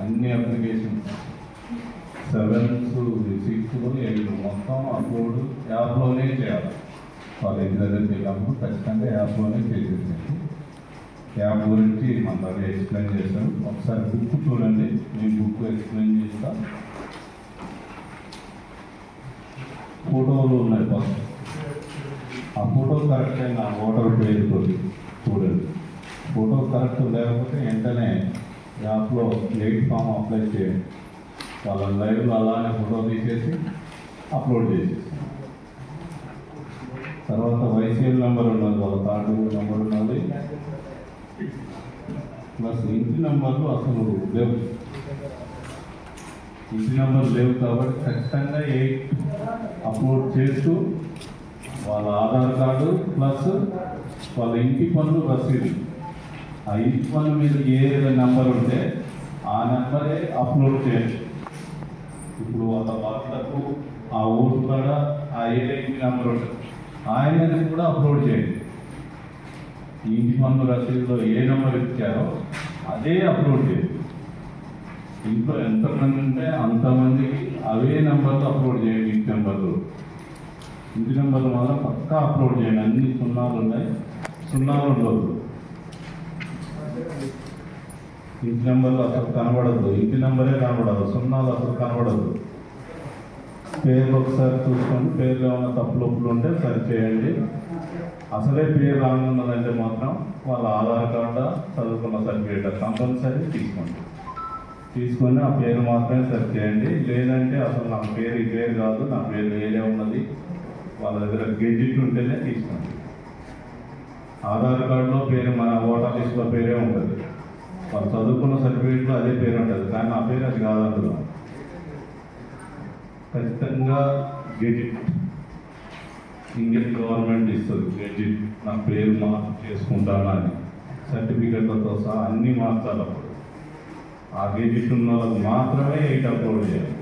అన్ని application sevens six eight మొత్తం upload యాప్లోనే చేయాలి. కాలేజ్ దగ్గరికి వెళ్ళినప్పుడు ఖచ్చితంగా యాప్లోనే చేసేసేయండి. యాప్ గురించి మన ఎక్స్ప్లెయిన్ చేశాను ఒకసారి బుక్ చూడండి. నేను బుక్ ఎక్స్ప్లెయిన్ చేస్తా. ఫోటోలు ఉన్నాయి ఫస్ట్. ఆ ఫోటో కరెక్ట్ అయిన ఓటర్ పేరుతో చూడండి. ఫోటో కరెక్ట్ లేకపోతే వెంటనే యాప్లో ఎయిట్ ఫామ్ అప్లై చేయండి. వాళ్ళ లైవ్లో అలానే ఫోటో తీసేసి అప్లోడ్ చేసేసి తర్వాత వైసీఎల్ నెంబర్ ఉన్నది వాళ్ళ కార్డు నెంబర్ ఉన్నది. ప్లస్ ఇంటి నెంబర్లు అసలు లేవు. ఇంటి నెంబర్ లేవు కాబట్టి ఖచ్చితంగా ఎయిట్ అప్లోడ్ చేస్తూ వాళ్ళ ఆధార్ కార్డు ప్లస్ వాళ్ళ ఇంటి పనులు రసీదు. ఆ ఇంటి పనుల మీద ఏ నెంబర్ ఉంటే ఆ నెంబరే అప్లోడ్ చేయండి. ఇప్పుడు వాళ్ళ వాళ్ళకు ఆ ఊరు కూడా ఆ ఏరియా నెంబర్ ఉంటుంది. ఆయనని కూడా అప్లోడ్ చేయండి. ఇంటి పన్ను రసీదులో ఏ నెంబర్ ఇచ్చారో అదే అప్లోడ్ చేయండి. ఇంట్లో ఎంతమంది ఉంటే అంతమందికి అవే నెంబర్లు అప్లోడ్ చేయండి ఇంటి నెంబర్లు ఇంటి నెంబర్లు మాత్రం పక్కా అప్లోడ్ చేయండి. అన్ని సున్నాలు ఉన్నాయి. సున్నాలు ఉండదు. ఇంటి నెంబర్లు అసలు కనబడదు. ఇంటి నెంబరే కనబడదు. సున్నాలు అసలు కనబడదు. పేర్లు ఒకసారి చూసుకోండి. పేర్లు ఏమైనా తప్పులొప్పులు ఉంటే సరి చేయండి. అసలే పేరు రానున్నదంటే మాత్రం వాళ్ళ ఆధార్ కార్డు చదువుకున్న సర్టిఫికేట్ కంపల్సరీ తీసుకోండి. తీసుకొని ఆ పేరు మాత్రమే సెర్చ్ చేయండి. లేదంటే అసలు నా పేరు ఈ పేరు కాదు నా పేరు వేరే ఉన్నది. వాళ్ళ దగ్గర గెజిట్ ఉంటేనే తీసుకోండి. ఆధార్ కార్డులో పేరు మన ఓటర్ లిస్ట్లో పేరే ఉంటుంది వాళ్ళు చదువుకున్న సర్టిఫికేట్లో అదే పేరు ఉంటుంది. కానీ నా పేరు అది కాదంటున్నాం. ఖచ్చితంగా గెజిట్ ఇండియన్ గవర్నమెంట్ ఇస్తుంది గెజిట్ నా పేరు మార్పు చేసుకుంటాను అని. సర్టిఫికెట్లతో సహా అన్నీ మార్చాలి అప్పుడు. ఆ గెజిట్ ఉన్న వాళ్ళకి మాత్రమే ఎయిట్ అప్లోడ్ చేయాలి.